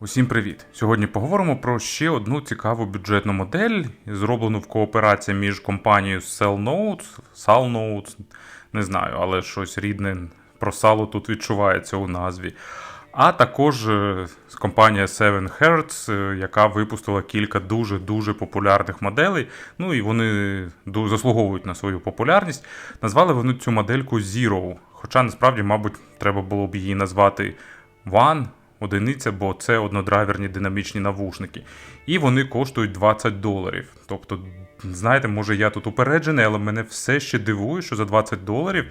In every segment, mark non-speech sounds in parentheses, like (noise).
Усім привіт! Сьогодні поговоримо про ще одну цікаву бюджетну модель, зроблену в кооперації між компанією Cellnotes, Salnotes, не знаю, але щось рідне про сало тут відчувається у назві. А також е, компанія 7 Hertz, е, яка випустила кілька дуже-дуже популярних моделей. Ну і вони заслуговують на свою популярність. Назвали вони цю модельку Zero. Хоча насправді, мабуть, треба було б її назвати One, одиниця, бо це однодрайверні динамічні навушники. І вони коштують 20 доларів. Тобто, знаєте, може я тут упереджений, але мене все ще дивує, що за 20 доларів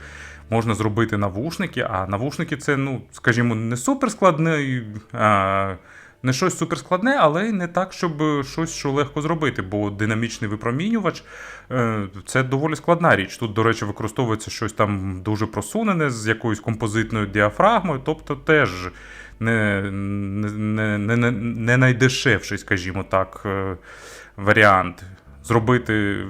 можна зробити навушники. А навушники це, ну, скажімо, не суперскладне, а, не щось суперскладне, але й не так, щоб щось що легко зробити. Бо динамічний випромінювач е, це доволі складна річ. Тут, до речі, використовується щось там дуже просунене з якоюсь композитною діафрагмою, тобто теж не, не, не, не, найдешевший, скажімо так, е, варіант. Зробити,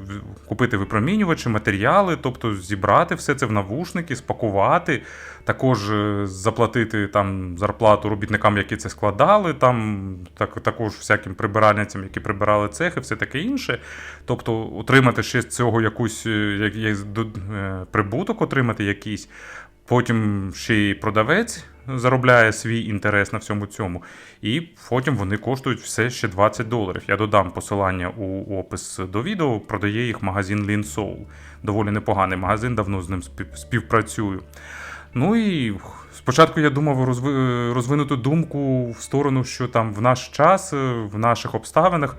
купити випромінювачі, матеріали, тобто зібрати все це в навушники, спакувати, також е, заплатити там зарплату робітникам, які це складали, там так, також всяким прибиральницям, які прибирали цех і все таке інше. Тобто отримати ще з цього якусь е, як, як, прибуток, отримати якийсь. Потім ще й продавець заробляє свій інтерес на всьому цьому. І потім вони коштують все ще 20 доларів. Я додам посилання у опис до відео. Продає їх магазин Lean Soul. Доволі непоганий магазин, давно з ним співпрацюю. Ну і спочатку я думав розви- розвинути думку в сторону, що там в наш час, в наших обставинах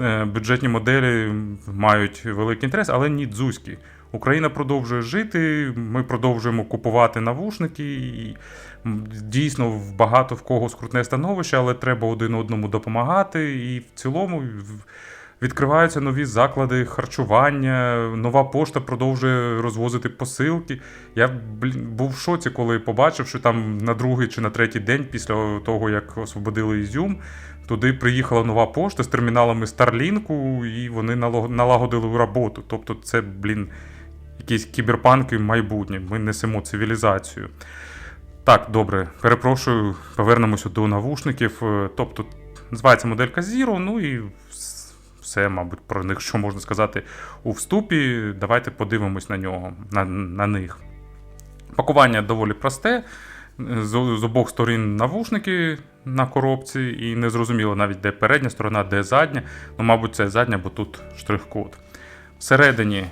е, бюджетні моделі мають великий інтерес, але ні дзузькі. Україна продовжує жити, ми продовжуємо купувати навушники. І дійсно багато в кого скрутне становище, але треба один одному допомагати. І в цілому відкриваються нові заклади харчування, нова пошта продовжує розвозити посилки. Я блін, був в шоці, коли побачив, що там на другий чи на третій день після того, як освободили Ізюм, туди приїхала нова пошта з терміналами Starlink, і вони налагодили роботу. Тобто, це, блін, якісь кіберпанки майбутнє. Ми несемо цивілізацію. Так, добре, перепрошую, повернемося до навушників. Е, Тобто, називається моделька Zero, ну і все, мабуть, про них, що можна сказати у вступі. Давайте подивимось на нього, на, на них. Пакування доволі просте. З, з обох сторін навушники на коробці, і не зрозуміло навіть, де передня сторона, де задня. Ну, мабуть, це задня, бо тут штрих-код. Всередині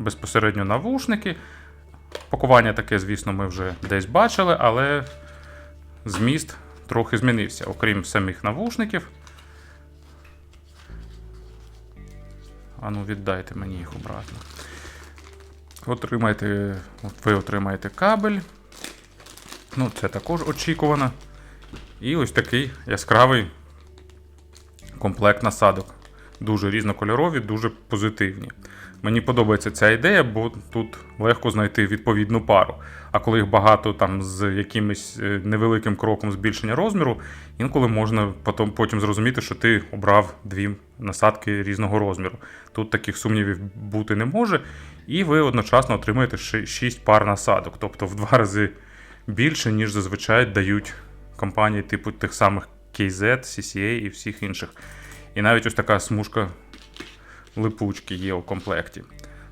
безпосередньо навушники. Пакування таке, звісно, ми вже десь бачили, але зміст трохи змінився, окрім самих навушників. Ану, віддайте мені їх обратно. Отримайте, от ви отримаєте кабель. Ну, це також очікувано. І ось такий яскравий комплект насадок. Дуже різнокольорові, дуже позитивні. Мені подобається ця ідея, бо тут легко знайти відповідну пару. А коли їх багато там з якимось е, невеликим кроком збільшення розміру, інколи можна потім, потім зрозуміти, що ти обрав дві насадки різного розміру. Тут таких сумнівів бути не може, і ви одночасно отримаєте 6 пар насадок, тобто в два рази більше, ніж зазвичай дають компанії типу тих самих KZ, CCA і всіх інших. І навіть ось така смужка липучки є у комплекті.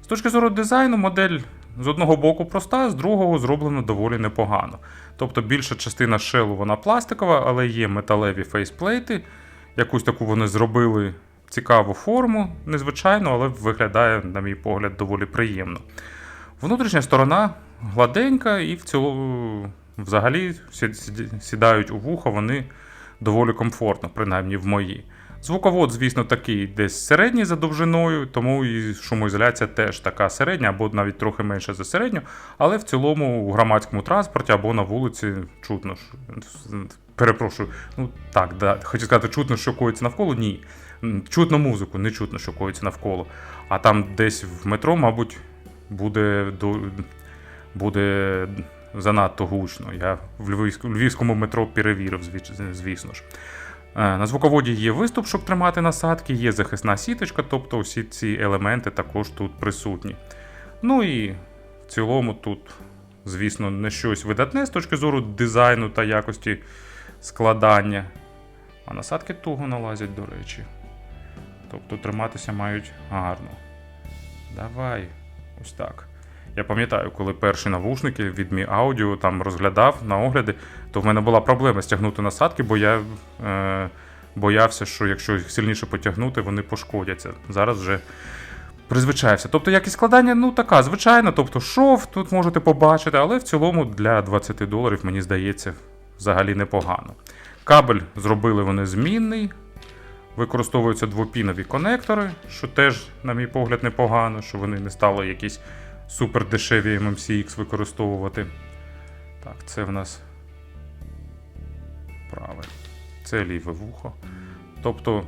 З точки зору дизайну, модель з одного боку проста, з другого зроблена доволі непогано. Тобто більша частина шелу вона пластикова, але є металеві фейсплейти. Якусь таку вони зробили цікаву форму, незвичайну, але виглядає, на мій погляд, доволі приємно. Внутрішня сторона гладенька і в цілому, взагалі, сі- сі- сідають у вухо вони доволі комфортно, принаймні в мої. Звуковод, звісно, такий десь середній за довжиною, тому і шумоізоляція теж така середня, або навіть трохи менше за середню, але в цілому у громадському транспорті або на вулиці чутно. Перепрошую, ну так, да, хочу сказати, чутно, що коїться навколо. Ні. Чутно музику, не чутно, що коїться навколо. А там десь в метро, мабуть, буде, буде занадто гучно. Я в Львівському метро перевірив, звісно ж. Е, На звуководі є виступ, щоб тримати насадки, є захисна сіточка, тобто усі ці елементи також тут присутні. Ну і в цілому тут, звісно, не щось видатне з точки зору дизайну та якості складання. А насадки туго налазять, до речі. Тобто триматися мають гарно. Давай. Ось так. Я пам'ятаю, коли перші навушники від Mi Audio там розглядав на огляди, то в мене була проблема стягнути насадки, бо я е, боявся, що якщо їх сильніше потягнути, вони пошкодяться. Зараз вже призвичаєвся. Тобто якість складання, ну така, звичайна, тобто шов, тут можете побачити, але в цілому для 20 доларів, мені здається, взагалі непогано. Кабель зробили вони змінний. Використовуються двопінові конектори, що теж, на мій погляд, непогано, що вони не стали якісь супер дешеві MMCX використовувати. Так, це в нас праве. Це ліве вухо. Тобто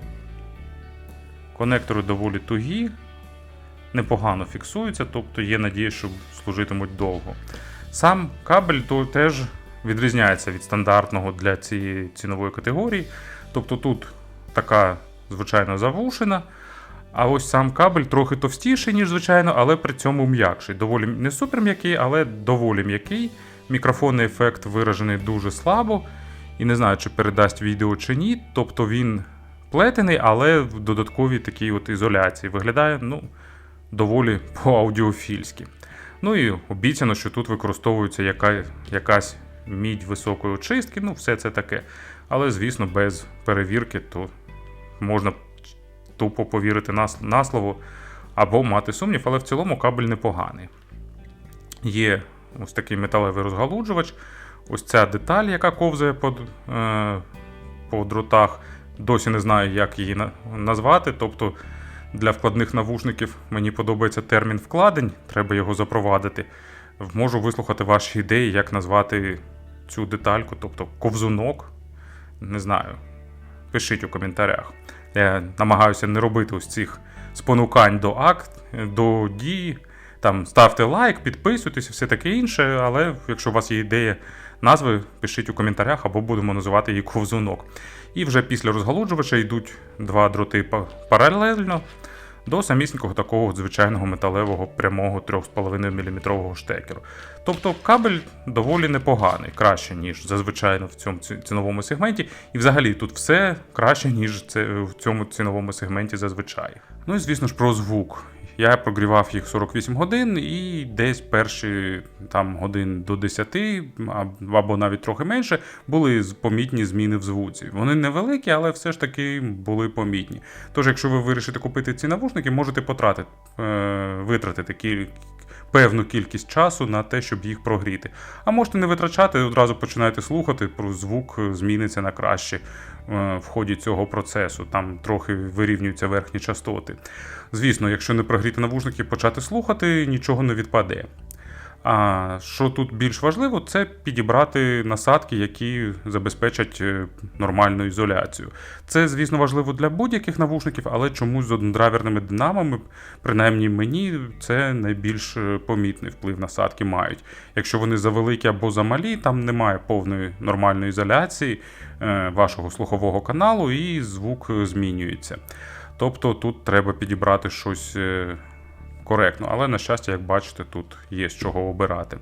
конектори доволі тугі, непогано фіксуються, тобто є надія, що служитимуть довго. Сам кабель то теж відрізняється від стандартного для цієї цінової категорії. Тобто тут така, звичайно, завушена. А ось сам кабель трохи товстіший, ніж звичайно, але при цьому м'якший. Доволі не супер м'який, але доволі м'який. Мікрофонний ефект виражений дуже слабо. І не знаю, чи передасть відео чи ні. Тобто він плетений, але в додатковій такій от ізоляції. Виглядає ну, доволі по-аудіофільськи. Ну і обіцяно, що тут використовується яка, якась мідь високої очистки, ну все це таке. Але, звісно, без перевірки, то можна тупо повірити на, слово або мати сумнів, але в цілому кабель непоганий. Є ось такий металевий розгалуджувач. Ось ця деталь, яка ковзає по, е, по дротах. Досі не знаю, як її на- назвати. Тобто для вкладних навушників мені подобається термін вкладень, треба його запровадити. Можу вислухати ваші ідеї, як назвати цю детальку, тобто ковзунок. Не знаю. Пишіть у коментарях. Я намагаюся не робити ось цих спонукань до акт, до дії. Там ставте лайк, підписуйтесь, все таке інше. Але якщо у вас є ідея назви, пишіть у коментарях або будемо називати її ковзунок. І вже після розгалуджувача йдуть два дроти паралельно до самісінького такого звичайного металевого прямого 3,5 мм штекеру. Тобто кабель доволі непоганий, краще, ніж зазвичай в цьому ціновому сегменті. І взагалі тут все краще, ніж це в цьому ціновому сегменті зазвичай. Ну і звісно ж про звук. Я прогрівав їх 48 годин і десь перші там годин до 10 або навіть трохи менше були помітні зміни в звуці. Вони невеликі, але все ж таки були помітні. Тож, якщо ви вирішите купити ці навушники, можете потратити, е, витратити кіль... певну кількість часу на те, щоб їх прогріти. А можете не витрачати, одразу починаєте слухати, про звук е, зміниться на краще е, в ході цього процесу. Там трохи вирівнюються верхні частоти. Звісно, якщо не прогріти навушники, почати слухати, нічого не відпаде. А що тут більш важливо, це підібрати насадки, які забезпечать е, нормальну ізоляцію. Це, звісно, важливо для будь-яких навушників, але чомусь з однодрайверними динамами, принаймні мені, це найбільш е, помітний вплив насадки мають. Якщо вони завеликі або замалі, там немає повної нормальної ізоляції е, вашого слухового каналу, і звук змінюється. Тобто тут треба підібрати щось е, коректно, але на щастя, як бачите, тут є з чого обирати.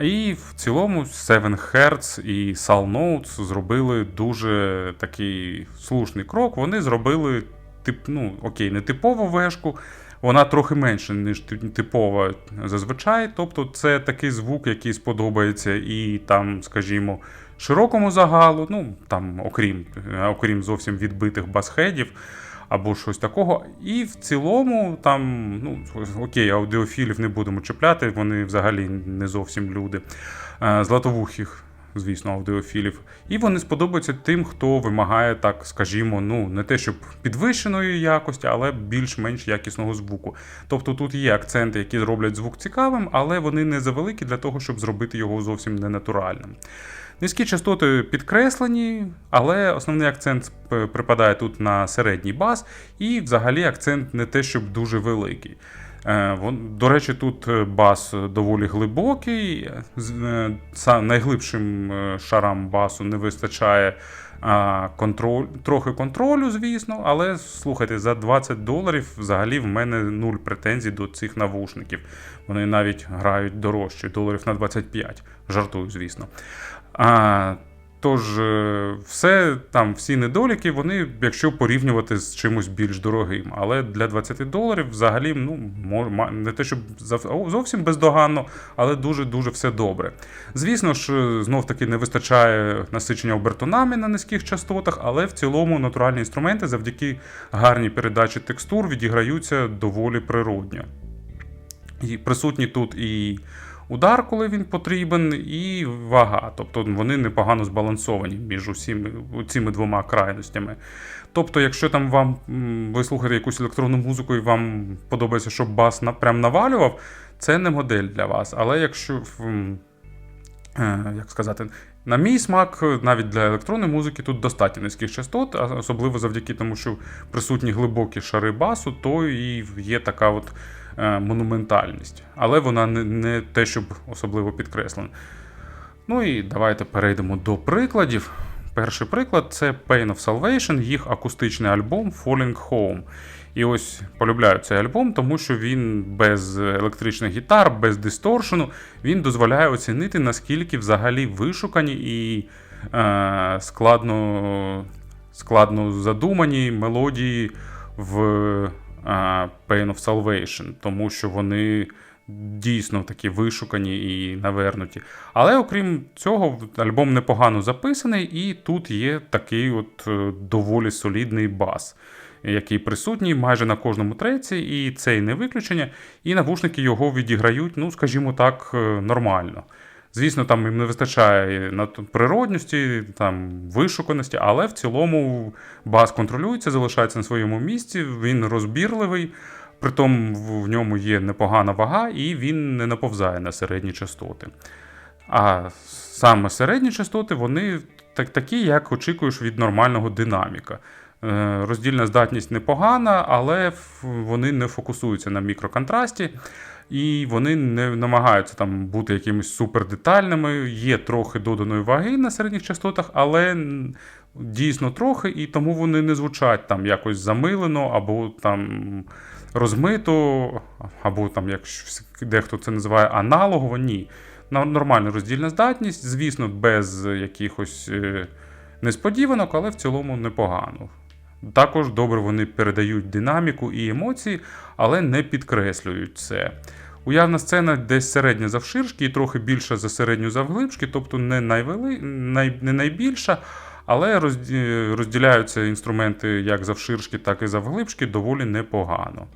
І в цілому 7 Hz і Sal Notes зробили дуже такий слушний крок. Вони зробили тип, ну, окей, не типову вешку. Вона трохи менша, ніж типова зазвичай. Тобто це такий звук, який сподобається і там, скажімо, широкому загалу, ну там, окрім, окрім зовсім відбитих басхедів або щось такого. І в цілому, там, ну, окей, аудіофілів не будемо чіпляти, вони взагалі не зовсім люди. Е, Златовухих, звісно, аудіофілів. І вони сподобаються тим, хто вимагає, так скажімо, ну, не те, щоб підвищеної якості, але більш-менш якісного звуку. Тобто тут є акценти, які зроблять звук цікавим, але вони не завеликі для того, щоб зробити його зовсім ненатуральним. Низькі частоти підкреслені, але основний акцент припадає тут на середній бас, і взагалі акцент не те, щоб дуже великий. Е, До речі, тут е, бас доволі глибокий. з- е, Найглибшим шарам басу не вистачає контроль, трохи контролю, звісно, але слухайте, за 20 доларів взагалі в мене нуль претензій до цих навушників. Вони навіть грають дорожче, доларів на 25. Жартую, звісно. А, Тож, е, все там, всі недоліки, вони, якщо порівнювати з чимось більш дорогим. Але для 20 доларів взагалі ну, не те, щоб зовсім бездоганно, але дуже-дуже все добре. Звісно ж, знов таки не вистачає насичення обертонами на низьких частотах, але в цілому натуральні інструменти завдяки гарній передачі текстур відіграються доволі природньо. І присутній тут і удар, коли він потрібен, і вага. Тобто вони непогано збалансовані між усіми цими двома крайностями. Тобто, якщо там вам ви слухаєте якусь електронну музику і вам подобається, щоб бас на, прям навалював, це не модель для вас. Але якщо е, як сказати, на мій смак, навіть для електронної музики тут достатньо низьких частот, особливо завдяки тому, що присутні глибокі шари басу, то і є така от монументальність. Але вона не, не те, щоб особливо підкреслена. Ну і давайте перейдемо до прикладів. Перший приклад це Pain of Salvation, їх акустичний альбом Falling Home. І ось полюбляю цей альбом, тому що він без електричних гітар, без дисторшену, він дозволяє оцінити, наскільки взагалі вишукані і е, складно, складно задумані мелодії в е, Pain of Salvation, тому що вони дійсно такі вишукані і навернуті. Але окрім цього, альбом непогано записаний, і тут є такий от е, доволі солідний бас, який присутній майже на кожному треці, і це і не виключення. І навушники його відіграють, ну, скажімо так, е, нормально. Звісно, там їм не вистачає природності, там вишуканості, але в цілому бас контролюється, залишається на своєму місці, він розбірливий. Притом в ньому є непогана вага, і він не наповзає на середні частоти. А саме середні частоти, вони так, такі, як очікуєш від нормального динаміка. Е, Роздільна здатність непогана, але вони не фокусуються на мікроконтрасті, і вони не намагаються там бути якимись супердетальними. Є трохи доданої ваги на середніх частотах, але дійсно трохи, і тому вони не звучать там якось замилено або там розмито, або там, як дехто це називає аналогово. Ні. На- Нормальна роздільна здатність, звісно, без якихось е, несподіванок, але в цілому непогано. Також добре вони передають динаміку і емоції, але не підкреслюють це. Уявна сцена десь середня завширшки і трохи більша за середню завглибшки, тобто не, найвели, най, не найбільша, але розділяються інструменти як завширшки, так і завглибшки доволі непогано.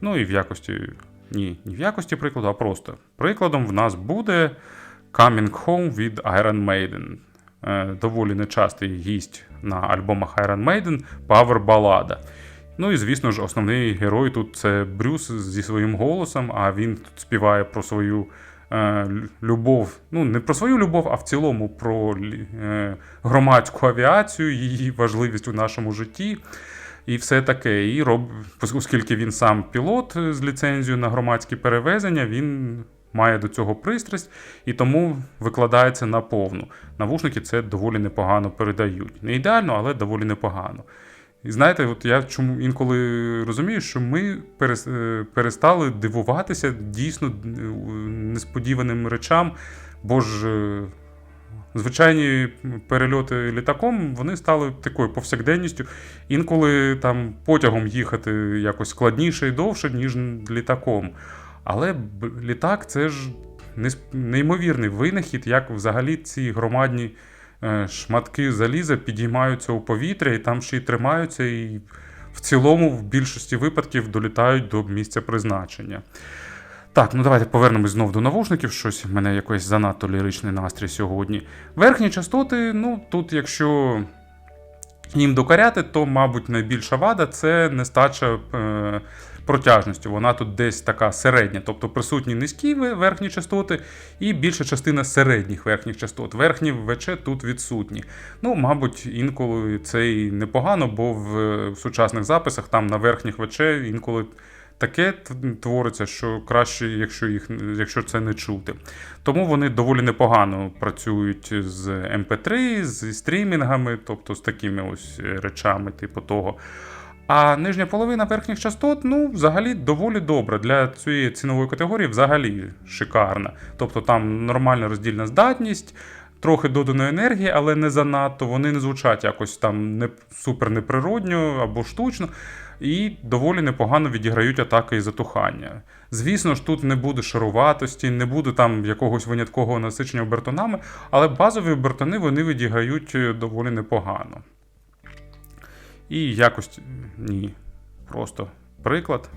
Ну і в якості, ні, не в якості прикладу, а просто. Прикладом в нас буде Coming Home від Iron Maiden. Е, Доволі нечастий гість на альбомах Iron Maiden Power Балада. Ну і звісно ж, основний герой тут це Брюс зі своїм голосом, а він тут співає про свою е, любов. Ну, не про свою любов, а в цілому про е, громадську авіацію, її важливість у нашому житті. І все таке. І роб... оскільки він сам пілот е, з ліцензією на громадські перевезення, він має до цього пристрасть і тому викладається на повну. Навушники це доволі непогано передають. Не ідеально, але доволі непогано. І знаєте, от я чому інколи розумію, що ми е, перестали дивуватися дійсно е, несподіваним речам, бо ж. е, Звичайні перельоти літаком вони стали такою повсякденністю. Інколи там потягом їхати якось складніше і довше, ніж літаком. Але літак це ж неймовірний винахід, як взагалі ці громадні е, шматки заліза підіймаються у повітря і там ще й тримаються, і в цілому, в більшості випадків, долітають до місця призначення. Так, ну давайте повернемось знову до навушників. Щось в мене якийсь занадто ліричний настрій сьогодні. Верхні частоти, ну тут, якщо їм докоряти, то, мабуть, найбільша вада це нестача е, протяжності. Вона тут десь така середня, тобто присутні низькі верхні частоти і більша частина середніх верхніх частот. Верхні ВЧ тут відсутні. Ну, мабуть, інколи це і непогано, бо в, сучасних записах там на верхніх ВЧ інколи. Таке твориться, що краще, якщо їх якщо це не чути. Тому вони доволі непогано працюють з MP3, зі стрімінгами, тобто з такими ось е, речами, типу того. А нижня половина верхніх частот, ну, взагалі доволі добра. Для цієї цінової категорії взагалі шикарна. Тобто там нормальна роздільна здатність, трохи доданої енергії, але не занадто. Вони не звучать якось там не супер неприродньо або штучно, і доволі непогано відіграють атаки і затухання. Звісно ж, тут не буде шаруватості, не буде там якогось виняткового насичення обертонами, але базові обертони вони відіграють доволі непогано. І якось ні. Просто приклад.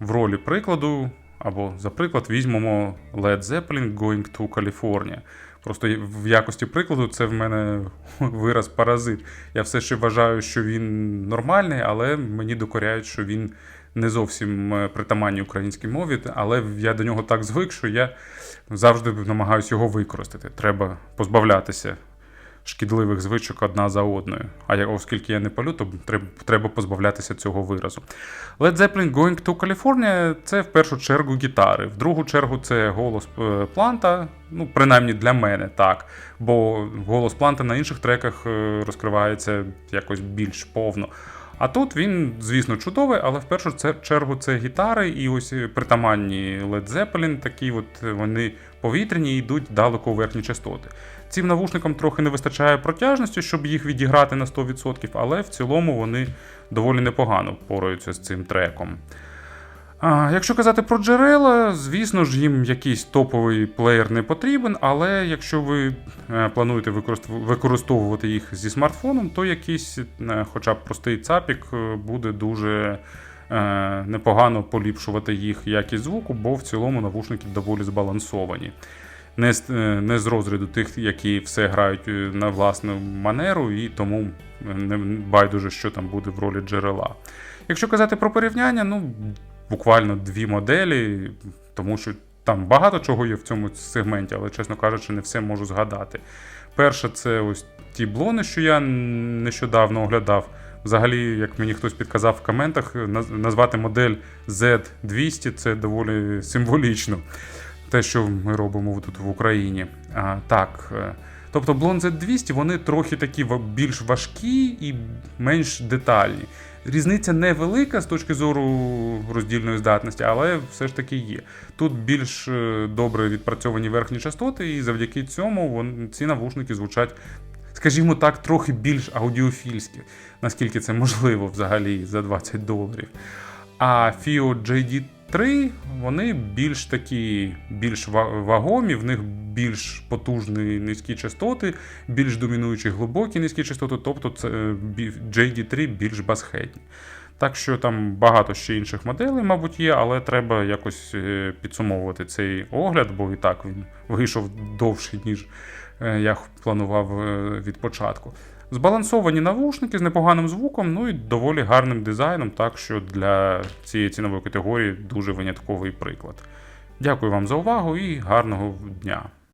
В ролі прикладу, або за приклад, візьмемо Led Zeppelin Going to California. Просто в якості прикладу це в мене (laughs) вираз паразит. Я все ще вважаю, що він нормальний, але мені докоряють, що він не зовсім е, притаманний українській мові, але я до нього так звик, що я завжди намагаюся його використати. Треба позбавлятися шкідливих звичок одна за одною. А я, оскільки я не палю, то треба, позбавлятися цього виразу. Led Zeppelin Going to California це в першу чергу гітари, в другу чергу це голос е, Планта, ну, принаймні для мене так. Бо голос Планта на інших треках е, розкривається якось більш повно. А тут він, звісно, чудовий, але в першу чергу це гітари, і ось е, притаманні Led Zeppelin, такі от вони повітряні і йдуть далеко у верхні частоти. Цим навушникам трохи не вистачає протяжності, щоб їх відіграти на 100%, але в цілому вони доволі непогано впораються з цим треком. А, якщо казати про джерела, звісно ж, їм якийсь топовий плеєр не потрібен, але якщо ви е, плануєте використовувати їх зі смартфоном, то якийсь, е, хоча б простий цапік, е, буде дуже непогано поліпшувати їх якість звуку, бо в цілому навушники доволі збалансовані. Не з, е, не з розряду тих, які все грають е, на власну манеру, і тому е, не байдуже, що там буде в ролі джерела. Якщо казати про порівняння, ну буквально дві моделі, тому що там багато чого є в цьому сегменті, але, чесно кажучи, не все можу згадати. Перше, це ось ті блони, що я нещодавно оглядав. Взагалі, як мені хтось підказав в коментах, назвати модель Z200 це доволі символічно. Те, що ми робимо тут в Україні. А, так. е, Тобто Blond Z200 вони трохи такі більш важкі і менш детальні. Різниця невелика з точки зору роздільної здатності, але все ж таки є. Тут більш е, добре відпрацьовані верхні частоти, і завдяки цьому ці навушники звучать, скажімо так, трохи більш аудіофільськи, наскільки це можливо взагалі за 20 доларів. А FIO JD3 вони більш такі, більш вагомі, в них більш потужні низькі частоти, більш домінуючі глибокі низькі частоти, тобто це е, JD3 більш басхетні. Так що там багато ще інших моделей, мабуть, є, але треба якось е, підсумовувати цей огляд, бо і так він вийшов довший, ніж е, я планував від початку. Збалансовані навушники з непоганим звуком, ну і доволі гарним дизайном, так що для цієї цінової категорії дуже винятковий приклад. Дякую вам за увагу і гарного дня!